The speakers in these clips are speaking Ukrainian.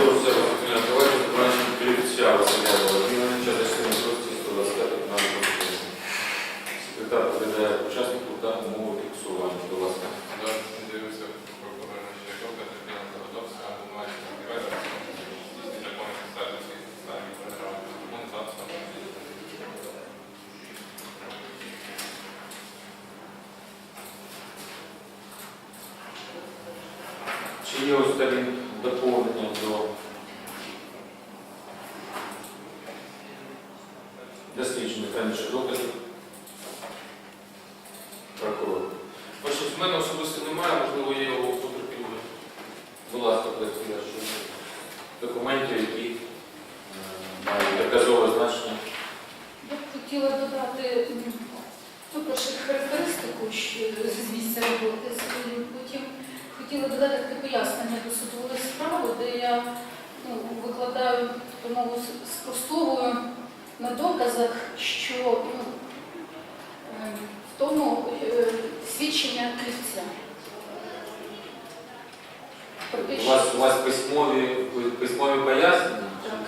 Прошу досліджених раніше доказів? Прокурор. Бачиш, в мене особисто немає, можливо, є його потерпіли. Будь ласка, працює документів, які е, мають доказове значення. Я б хотіла додати, м, ну, перше, характеристику що з місця роботи свою, потім хотіла додати таке пояснення до судової справи, де я ну, викладаю тому спростовую на доказах, що ну, е, в тому е, свідчення крівця. У вас, у вас письмові, письмові пояснення? Так.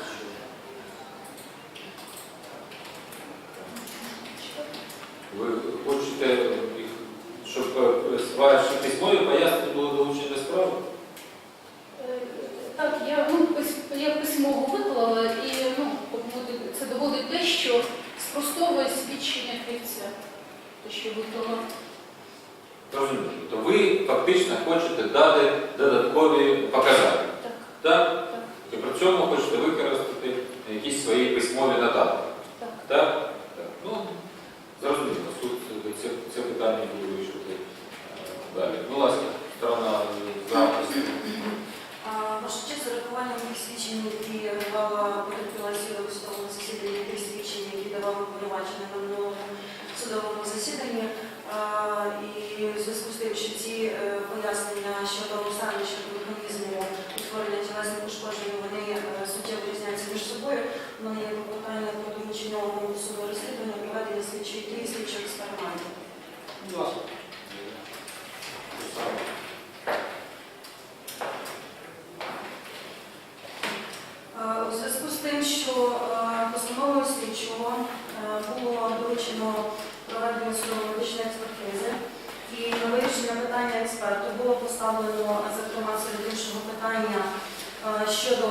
Ви хочете, щоб ваші письмові пояснення були долучені до справи? Так, я, ну, я письмово виклала і ну, це доводить те, що спростовує свідчення крівця. Те, що виклала. Розумію. То ви фактично хочете дати додаткові показання. Так, Так? так, І при цьому хочете використати якісь свої письмові нотатки. так. Так? Так. Ну, зрозуміло, суд це, це питання буде вирішувати е, далі. Будь ласка, сторона запису. А, Ваша честь, з урахуванням тих свідчень, які давала потерпіла свідок у судовому засіданні, тих свідчень, які давав обвинувачений на минулому судовому засіданні, а, і в зв'язку з тим, що ці е, пояснення щодо обставин, щодо механізму утворення тілесних ушкоджень, вони е, суттєво різняться між собою. У мене є клопотання про доручення органу судового розслідування, проведення слідчої дії, слідчого експерименту. Будь ласка. Е, У зв'язку з тим, що е, постановою слідчого е, було доручено проведення судово-медичної експертизи, і на вирішення питання експерту було поставлено, зокрема, серед іншого питання щодо,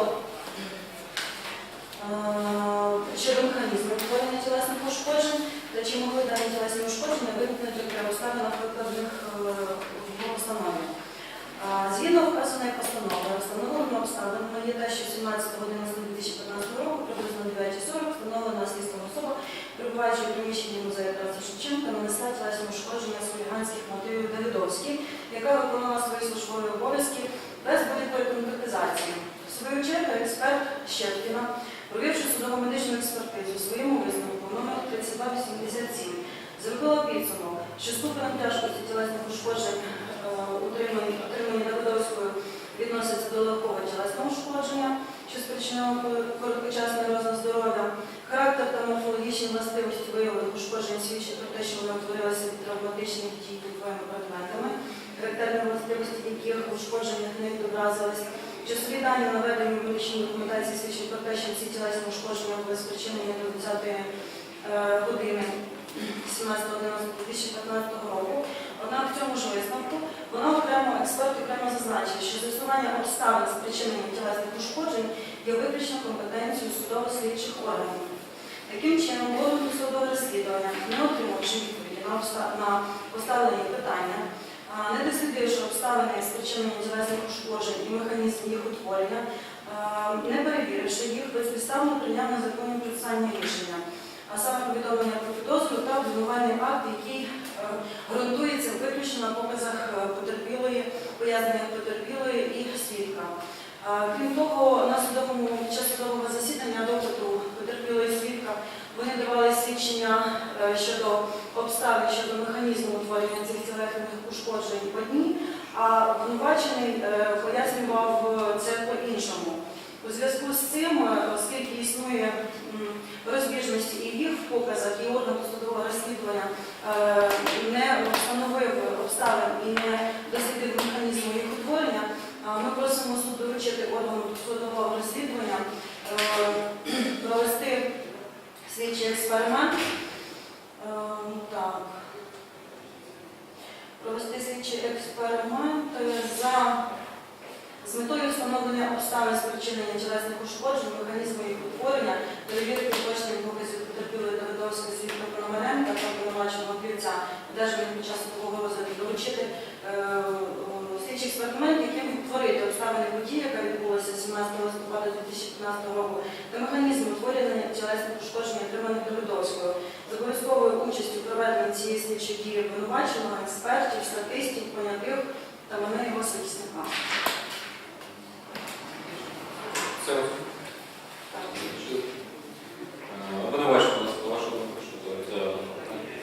щодо механізму утворення тілесних ушкоджень та чи могли дані тілесні ушкодження виникнути при обставинах викладених е, в постанові. Згідно вказаної постанови, встановленими обставинами є те, що 17.11.2015 року, приблизно 9.40, встановлена слідством особа, перебуваючи у приміщенні музею Тараса Шевченка, нанесла тілесні ушкодження з хуліганських мотивів Давидовській, яка виконала свої службові обов'язки без будь-якої конкретизації. В свою чергу експерт Щепкіна, провівши судово-медичну експертизу своєму висновку номер 3287, зробила підсумок, що ступенем тяжкості тілесних ушкоджень е, отримані Давидовською відносяться до легкого тілесного ушкодження, що спричинило короткочасний розлад здоров'я. Характер та морфологічні властивості виявлених ушкоджень свідчать про те, що вони утворилися від травматичних дій двоїми предметами, характерні властивості яких в ушкодженнях не відобразились. Часові дані наведені в медичній документації свідчать про те, що ці тілесні ушкодження були спричинені до 20-ї е, години 17.11.2015 року. Однак в цьому ж висновку вона окремо експерт окремо зазначив, що з'ясування обставин спричинення тілесних ушкоджень є виключно компетенцією судово-слідчих органів. Таким чином, орган судове розслідування, не отримавши відповіді на, поставлені питання, не дослідивши обставини спричинення тілесних ушкоджень і механізм їх утворення, не перевіривши їх, безпідставно прийняв незаконні процесуальні рішення, а саме повідомлення про підозру та обвинувальний акт, який е, ґрунтується виключно на показах е, потерпілої, поясненнях потерпілої і свідка. Крім того, на судовому під час судового засідання допиту потерпілої свідка вони давали свідчення е, щодо обставин, щодо ушкоджень одні, а обвинувачений е, пояснював е, це по-іншому. У зв'язку з цим, е, оскільки існує розбіжності і їх в показах, і орган судового розслідування не встановив обставин і не дослідив механізму їх утворення, ми просимо суд доручити органу судового розслідування провести слідчий експеримент. Е, Так. Провести слідчий експеримент е, за з метою встановлення обставин спричинення тілесних ушкоджень, механізму їх утворення, перевірки точних показів потерпілої Давидовської світла Пономаренка та обвинуваченого півця, одержаних під час судового розгляду, доручити е, о, експеримент, яким відтворити обставини події, яка відбулася 17 листопада 2015 року, та механізм утворення тілесних ушкоджень, отриманих Давидовською, з обов'язковою участю в проведенні цієї слідчої дії обвинуваченого, експертів, статистів, понятих та мене його захисника. Це обвинувачення, будь ласка, ваша думка щодо заявленого клопотання.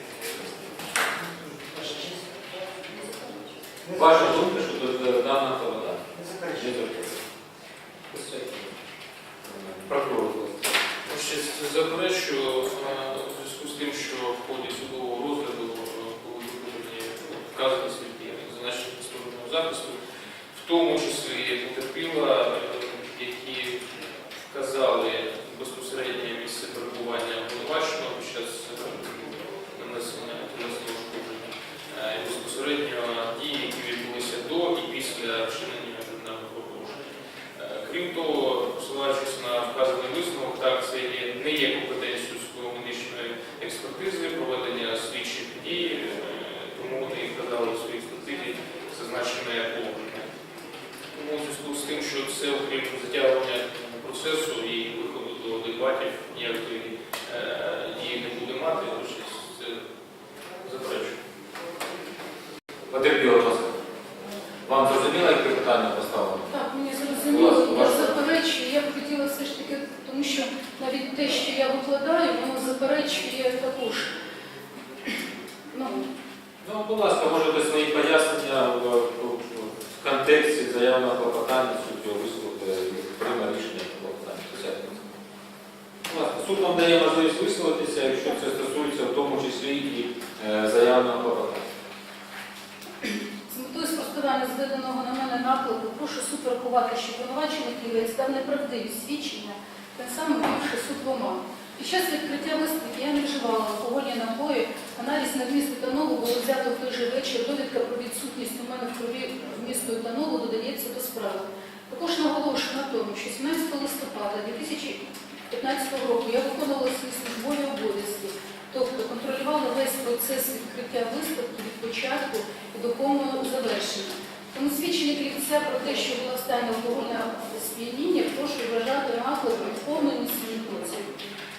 Ваша думка щодо даного клопотання. Не заперечуєте. Прокурор, будь ласка. Ще заперечую е, у зв'язку з тим, що в ході судового розгляду е, були виконані вказані свідки зазначені сторонного захисту, в тому числі потерпіла, е, які вказали безпосереднє місце перебування обвинуваченого під час е, нанесення тілесного ушкодження, е, і безпосередньо дії, які відбулися до і після вчинення кримінального правопорушення. Е, Крім того, посилаючись на вказаний висновок, так це не є компетенцією судово-медичної експертизи, проведення слідчих дій, е, тому вони і вказали в своїй експертизі зазначене положення. Тому у зв'язку з тим, що це окрім затягування процесу і виходу до дебатів ніякої е, дії не буде мати, лише це заперечую. Потерпіла, будь ласка. Вам зрозуміло, яке питання поставлено? Так, мені зрозуміло, я заперечую. Я б хотіла все ж таки, тому що навіть те, що я викладаю, воно заперечує також. Ну, Ну, будь ласка, можете свої пояснення в, в- в контексті заявленого клопотання суддю висловити прийме рішення клопотання. Суд вам дає можливість висловитися, якщо це стосується в тому числі і е, заявленого клопотання. з метою спростування зведеного на мене накладу, прошу суд врахувати, що обвинувачений клівець дав неправдиві свідчення, тим самим ввівши суд в оману. Під час відкриття виставки я не вживала алкогольні напої, аналіз на вміст етанолу було взято в той же вечір, довідка про відсутність у мене в крові вмісту етанолу додається до справи. Також наголошую на тому, що 17 листопада 2015 року я виконувала свої службові обов'язки, тобто контролювала весь процес відкриття виставки від початку і до повного завершення. Тому свідчення клівця про те, що була стані алкогольного сп'яніння, прошу вважати накладом повної несвідниці.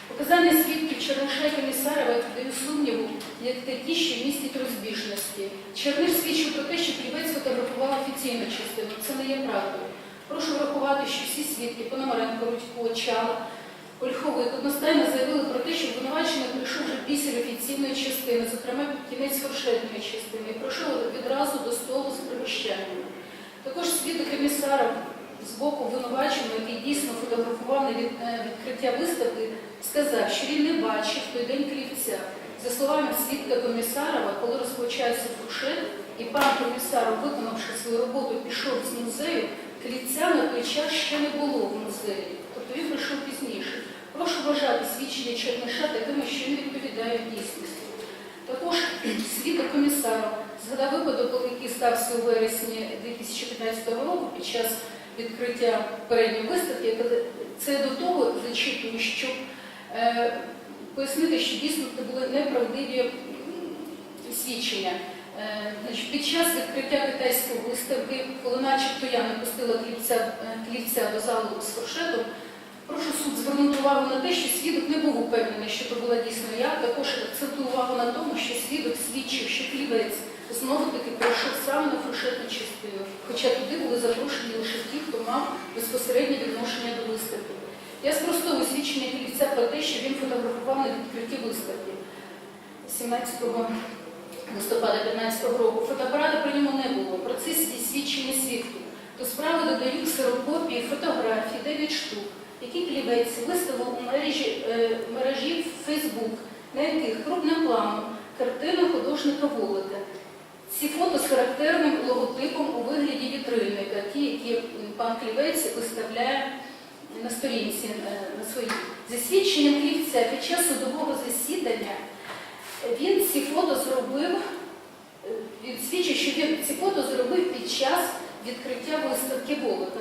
Показання свідків Черниша і Комісарова даю сумніву, як такі, що містять розбіжності. Черниш свідчив про те, що Клівець фотографував офіційну частину. Це не є правдою. Прошу врахувати, що всі свідки Пономаренко, Рудько, Чала, Ольховик одностайно заявили про те, що обвинувачений прийшов вже після офіційної частини, зокрема під кінець фуршетної частини, і пройшов відразу до столу з пригощанням. Також свідок комісара з боку обвинуваченого, який дійсно фотографував на е, відкриття виставки, сказав, що він не бачив той день клівця. За словами свідка комісарова, коли розпочався фуршет, і пан комісаров, виконавши свою роботу, пішов з музею, клівця на час ще не було в музеї. Тобто він прийшов пізніше. Прошу вважати свідчення Черниша такими, що не відповідають дійсності. Також свідок комісаров згадав випадок, який стався у вересні 2015 року під час відкриття передньої виставки. Це до того зачитую, щоб е, пояснити, що дійсно це були неправдиві свідчення. Е, значить, під час відкриття китайської виставки, коли начебто я не пустила клівця, е, клівця до залу з фуршетом, прошу увагу на те, що свідок не був упевнений, що це була дійсно я. Також акцентую увагу на тому, що свідок свідчив, що клівець знову таки пройшов саме на фуршетну частину, хоча туди були запрошені лише ті, хто мав безпосереднє відношення до виставки. Я спростовую свідчення клівця про те, що він фотографував на відкритті виставки 17 листопада 2015 року. Фотоапарата при ньому не було. Про це свідчення свідків. До справи додають ксерокопії фотографій 9 штук, які клівець виставив у мережі, е, мережі Facebook, на яких крупним планом картина художника Волода. ці фото з характерним логотипом у вигляді вітрильника, ті, які пан Клівець виставляє на сторінці е, на своїй. За свідченням Клівця під час судового засідання він ці фото зробив, е, він свідчить, що він ці фото зробив під час відкриття виставки Волока.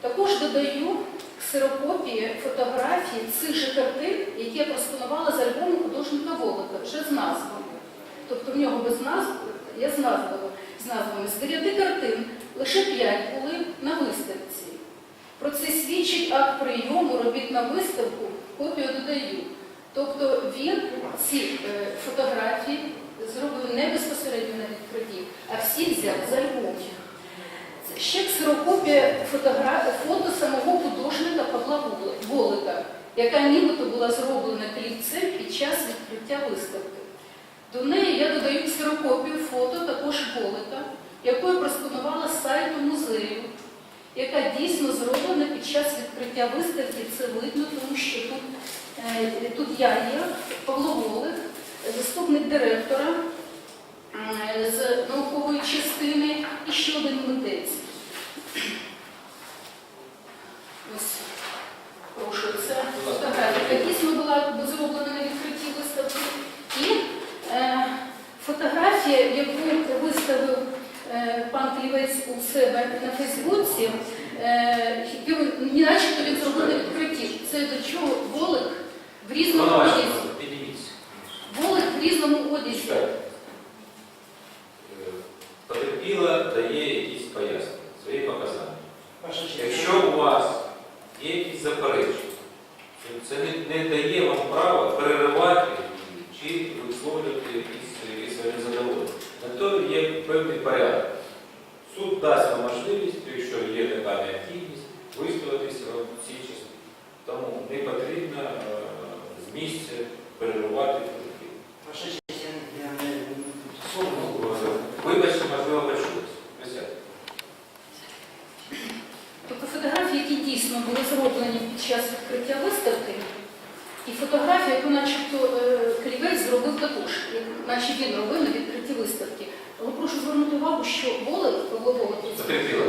Також додаю ксерокопії фотографії цих же картин, які я пропонувала з альбому художника Волока, вже з назвами. Тобто в нього без назв, я з назвами, з назвами. З дев'яти картин лише п'ять були на виставці. Про це свідчить акт прийому робіт на виставку, копію додаю. Тобто він ці е, фотографії зробив не безпосередньо на відкритті, а всі взяв з альбомів. Ще ксерокопія фото самого художника Павла Волика, яка нібито була зроблена клівцем під час відкриття виставки. До неї я додаю ксерокопію фото також Волика, яку я просканувала сайту музею, яка дійсно зроблена під час відкриття виставки. Це видно, тому що тут, е, тут я є, Павло Волик, заступник директора е, з наукової частини і ще один митець. Ось, прошу, це фотографія, яка дійсно була зроблена на відкритті виставки. І е, фотографія, яку виставив е, пан Клівець у себе на Е, яку начебто він зробив на. Це до чого Волик в різному одязі. Волик в різному одязі. Потерпіла дає якісь пояснення, свої показання. Якщо у вас є якісь заперечення, це не, не дає вам права переривати чи висловлювати якісь, якісь своє незадоволення. На то є певний порядок. Суд дасть вам можливість, якщо є така необхідність, висловитися в цій частині. Тому не потрібно е, з місця переривати. е, Вибачте, можливо, почулися. Тобто фотографії, які дійсно були зроблені під час відкриття виставки, і фотографія, яку начебто е, Клівець зробив також, наче він робив на відкритті виставки. Але прошу звернути увагу, що Волик, Павло Волик,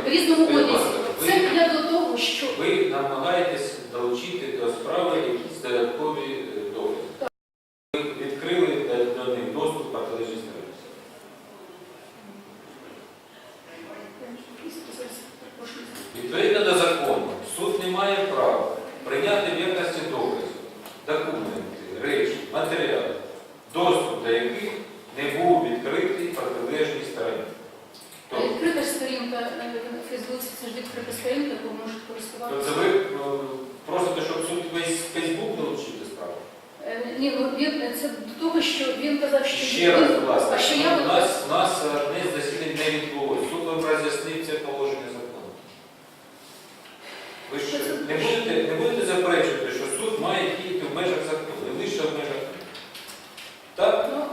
в різному одязі. Це ви- я до того, що Ви намагаєтесь долучити до справи якісь додаткові е, докази. Ви відкрили до- до них доступ по тележній сторінці. Відповідно до закону, суд не має права прийняти в якості доказів документи, речі, матеріали, доступ до яких не був відкритий протилежній стороні. Тобто, відкрита сторінка е, на Фейсбуці, це ж відкрита сторінка, яку можуть Тобто користуватися. ви е, просите, щоб суд весь Фейсбук долучив до справи? Е, Ні, ну він це до того, що він казав, що Ще раз, будь ласка, а що я у нас, у нас одне з засідань не відбулося. Суд вам роз'яснив це положення закону. Ви ж не будете, не будете заперечувати, що суд має діяти в межах закону, не лише в межах. Так? ну,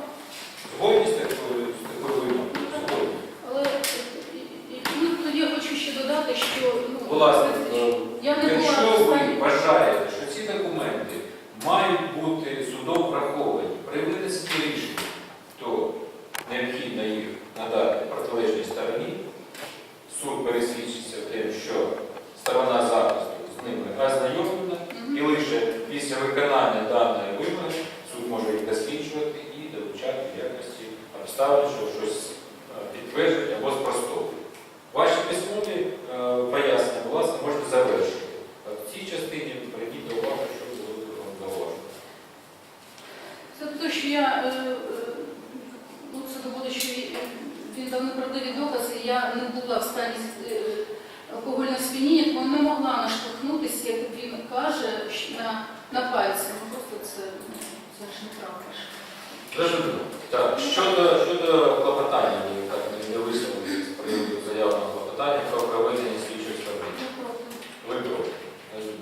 Згодні з такою з такою вимогою? Згодні. але е, і- і- ну, тоді я хочу ще додати, що ну, Будь ласка, е, я не була якщо в ви стані. вважаєте, що ці документи мають бути судом враховані при винесенні рішення, то необхідно їх надати протилежній стороні. Суд пересвідчиться тим, що сторона захисту з ними ознайомлена, і Мгм. лише після виконання даної вимоги суд може їх досліджувати і долучати в якості обставин, що щось е, підтверджують або спростовують. Ваші письмові е, пояснення, будь ласка, можете завершити. От В цій частині прийдіть до уваги, що було вам зауважено. Це те, що я е, е, ну, це доводить, що він- він дав неправдиві докази, я не була в стані е, алкогольного сп'яніння, тому не могла наштовхнутися, як він каже, на, на пальці. Ну просто це, це ж ж. Зрозуміло. Так, щодо, щодо клопотання, ви так не висловили з приводу заявленого клопотання про проведення слідчої справи. Я проти. Ви проти. Розумію.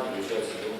заходи включаються до ну,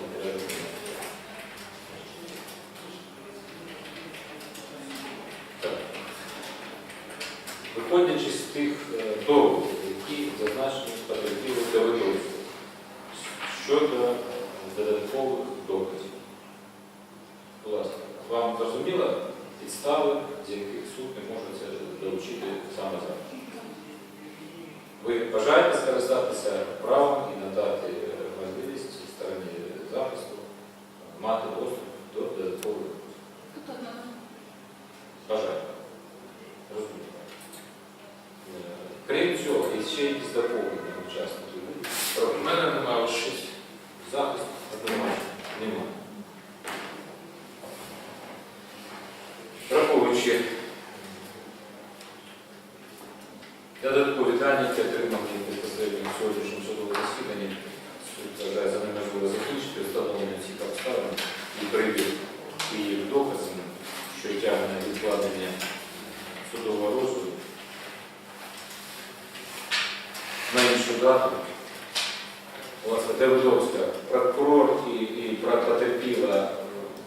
ще якісь доповнення учасників. У мене немає щось. на іншу дату. Власне, Девидовська, прокурор і, і потерпіла е,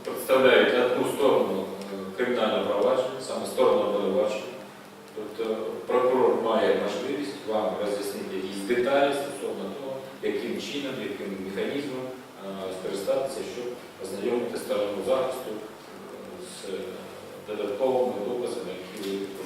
представляють одну сторону е, кримінального провадження, саме сторону обвинувачення. Тобто е, прокурор має можливість вам роз'яснити якісь деталі стосовно того, яким чином, яким механізмом скористатися, щоб ознайомити сторону захисту з додатковими доказами, які ви